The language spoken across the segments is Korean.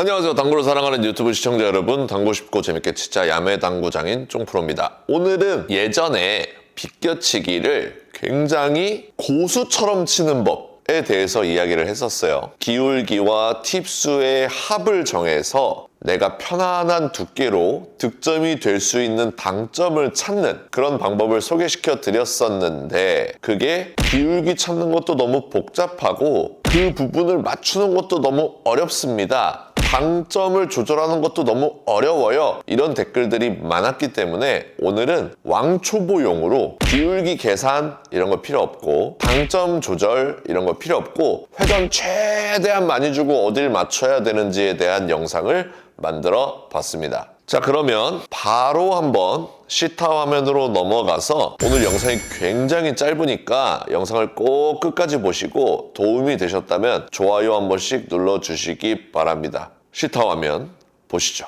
안녕하세요. 당구를 사랑하는 유튜브 시청자 여러분. 당구 쉽고 재밌게 치자 야매 당구장인 쫑프로입니다. 오늘은 예전에 비껴치기를 굉장히 고수처럼 치는 법에 대해서 이야기를 했었어요. 기울기와 팁수의 합을 정해서 내가 편안한 두께로 득점이 될 수 있는 당점을 찾는 그런 방법을 소개시켜 드렸었는데 그게 기울기 찾는 것도 너무 복잡하고 그 부분을 맞추는 것도 너무 어렵습니다. 당점을 조절하는 것도 너무 어려워요. 이런 댓글들이 많았기 때문에 오늘은 왕초보용으로 기울기 계산 이런 거 필요 없고 당점 조절 이런 거 필요 없고 회전 최대한 많이 주고 어딜 맞춰야 되는지에 대한 영상을 만들어 봤습니다. 자 그러면 바로 한번 시타 화면으로 넘어가서 오늘 영상이 굉장히 짧으니까 영상을 꼭 끝까지 보시고 도움이 되셨다면 좋아요 한 번씩 눌러주시기 바랍니다. 시타 화면 보시죠.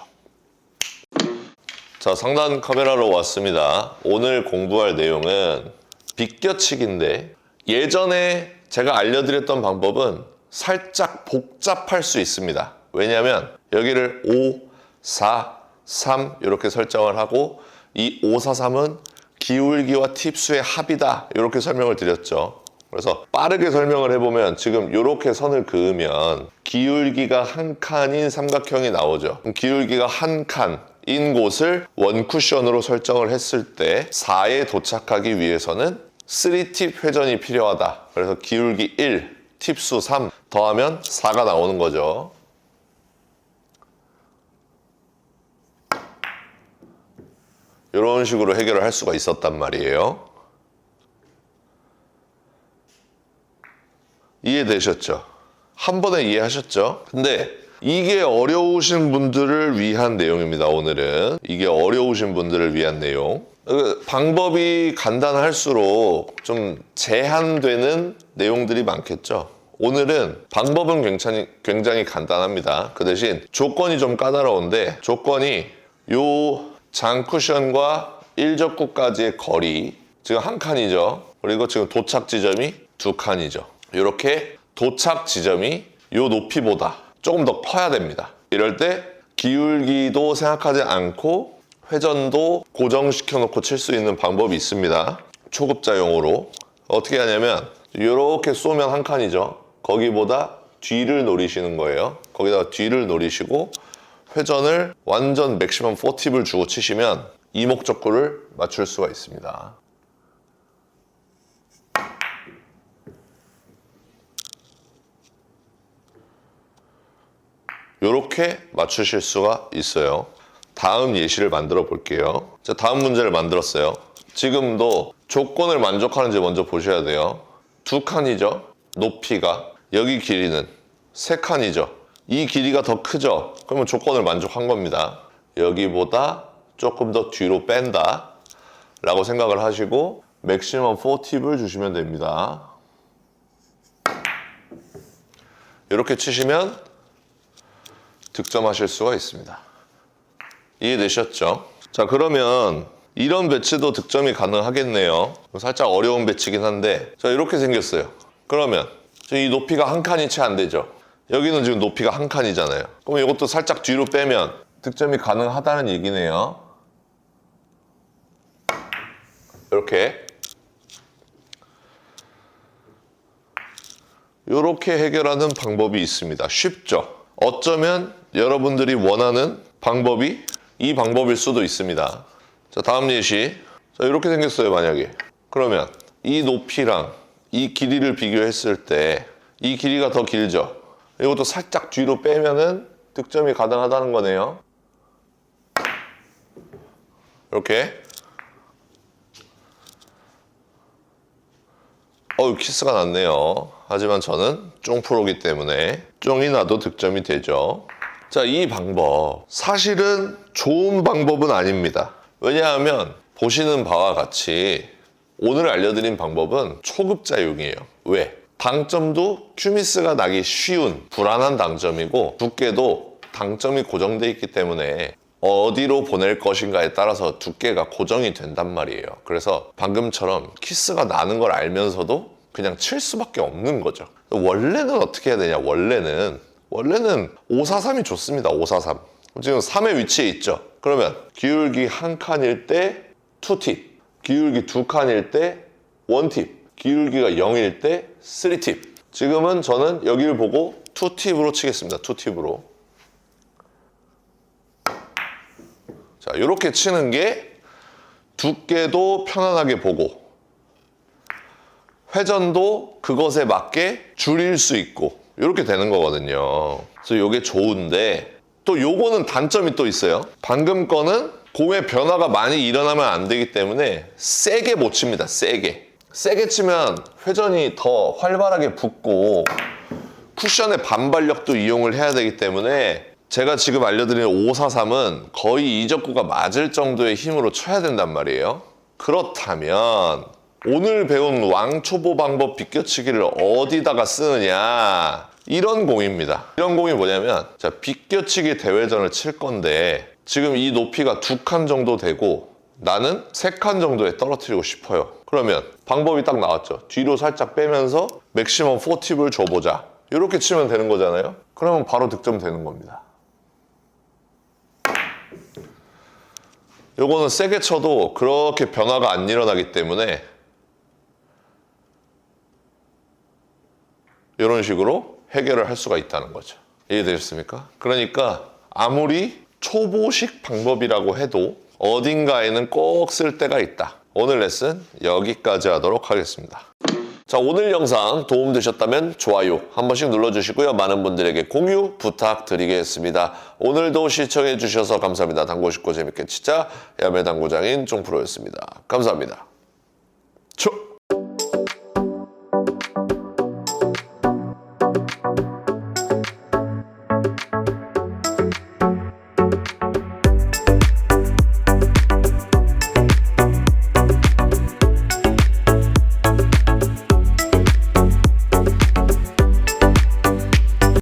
자 상단 카메라로 왔습니다. 오늘 공부할 내용은 비껴치기인데 예전에 제가 알려드렸던 방법은 살짝 복잡할 수 있습니다. 왜냐하면 여기를 5, 4, 3 이렇게 설정을 하고 이 5, 4, 3은 기울기와 팁수의 합이다 이렇게 설명을 드렸죠. 그래서 빠르게 설명을 해보면 지금 이렇게 선을 그으면 기울기가 한 칸인 삼각형이 나오죠. 기울기가 한 칸 인 곳을 원 쿠션으로 설정을 했을 때 4에 도착하기 위해서는 3팁 회전이 필요하다. 그래서 기울기 1, 팁수 3 더하면 4가 나오는 거죠. 이런 식으로 해결을 할 수가 있었단 말이에요. 이해되셨죠? 한 번에 이해하셨죠? 근데 이게 어려우신 분들을 위한 내용입니다, 오늘은. 이게 어려우신 분들을 위한 내용. 그 방법이 간단할수록 좀 제한되는 내용들이 많겠죠. 오늘은 방법은 굉장히, 굉장히 간단합니다. 그 대신 조건이 좀 까다로운데 조건이 요 장쿠션과 1적구까지의 거리 지금 한 칸이죠. 그리고 지금 도착 지점이 두 칸이죠. 이렇게 도착 지점이 이 높이보다 조금 더 커야 됩니다. 이럴 때 기울기도 생각하지 않고 회전도 고정시켜 놓고 칠 수 있는 방법이 있습니다. 초급자용으로 어떻게 하냐면 이렇게 쏘면 한 칸이죠. 거기보다 뒤를 노리시는 거예요. 거기다가 뒤를 노리시고 회전을 완전 맥시멈 4팁을 주고 치시면 이목적구를 맞출 수가 있습니다. 이렇게 맞추실 수가 있어요. 다음 예시를 만들어 볼게요. 자, 다음 문제를 만들었어요. 지금도 조건을 만족하는지 먼저 보셔야 돼요. 두 칸이죠. 높이가. 여기 길이는 세 칸이죠. 이 길이가 더 크죠. 그러면 조건을 만족한 겁니다. 여기보다 조금 더 뒤로 뺀다. 라고 생각을 하시고 맥시멈 4팁을 주시면 됩니다. 이렇게 치시면 득점하실 수가 있습니다. 이해되셨죠? 자, 그러면 이런 배치도 득점이 가능하겠네요. 살짝 어려운 배치긴 한데, 자, 이렇게 생겼어요. 그러면 이 높이가 한 칸이 채 안 되죠? 여기는 지금 높이가 한 칸이잖아요. 그럼 이것도 살짝 뒤로 빼면 득점이 가능하다는 얘기네요. 이렇게. 이렇게 해결하는 방법이 있습니다. 쉽죠? 어쩌면 여러분들이 원하는 방법이 이 방법일 수도 있습니다. 자, 다음 예시. 자, 이렇게 생겼어요, 만약에. 그러면 이 높이랑 이 길이를 비교했을 때 이 길이가 더 길죠? 이것도 살짝 뒤로 빼면은 득점이 가능하다는 거네요. 이렇게. 어우, 키스가 났네요. 하지만 저는 쫑프로기 때문에 쫑이 나도 득점이 되죠. 자, 이 방법. 사실은 좋은 방법은 아닙니다. 왜냐하면 보시는 바와 같이 오늘 알려드린 방법은 초급자용이에요. 왜? 당점도 큐미스가 나기 쉬운 불안한 당점이고 두께도 당점이 고정되어 있기 때문에 어디로 보낼 것인가에 따라서 두께가 고정이 된단 말이에요. 그래서 방금처럼 키스가 나는 걸 알면서도 그냥 칠 수밖에 없는 거죠. 원래는 어떻게 해야 되냐? 원래는 원래는 543이 좋습니다. 543. 지금 3의 위치에 있죠. 그러면 기울기 한 칸일 때 2팁, 기울기 두 칸일 때 1팁, 기울기가 0일 때 3팁. 지금은 저는 여기를 보고 2팁으로 치겠습니다. 2팁으로. 자, 이렇게 치는 게 두께도 편안하게 보고 회전도 그것에 맞게 줄일 수 있고 이렇게 되는 거거든요. 그래서 이게 좋은데 또 요거는 단점이 또 있어요. 방금 거는 공의 변화가 많이 일어나면 안 되기 때문에 세게 못 칩니다. 세게. 세게 치면 회전이 더 활발하게 붙고 쿠션의 반발력도 이용을 해야 되기 때문에 제가 지금 알려드리는 543은 거의 이적구가 맞을 정도의 힘으로 쳐야 된단 말이에요. 그렇다면 오늘 배운 왕초보 방법 비껴치기를 어디다가 쓰느냐 이런 공입니다. 이런 공이 뭐냐면 자 비껴치기 대회전을 칠 건데 지금 이 높이가 두 칸 정도 되고 나는 세 칸 정도에 떨어뜨리고 싶어요. 그러면 방법이 딱 나왔죠. 뒤로 살짝 빼면서 맥시멈 4팁을 줘보자. 이렇게 치면 되는 거잖아요. 그러면 바로 득점 되는 겁니다. 요거는 세게 쳐도 그렇게 변화가 안 일어나기 때문에 이런 식으로 해결을 할 수가 있다는 거죠. 이해되셨습니까? 그러니까 아무리 초보식 방법이라고 해도 어딘가에는 꼭 쓸 때가 있다. 오늘 레슨 여기까지 하도록 하겠습니다. 자, 오늘 영상 도움되셨다면 좋아요 한 번씩 눌러주시고요. 많은 분들에게 공유 부탁드리겠습니다. 오늘도 시청해주셔서 감사합니다. 당구 쉽고 재밌게 치자 야매 당구장인 종프로였습니다. 감사합니다.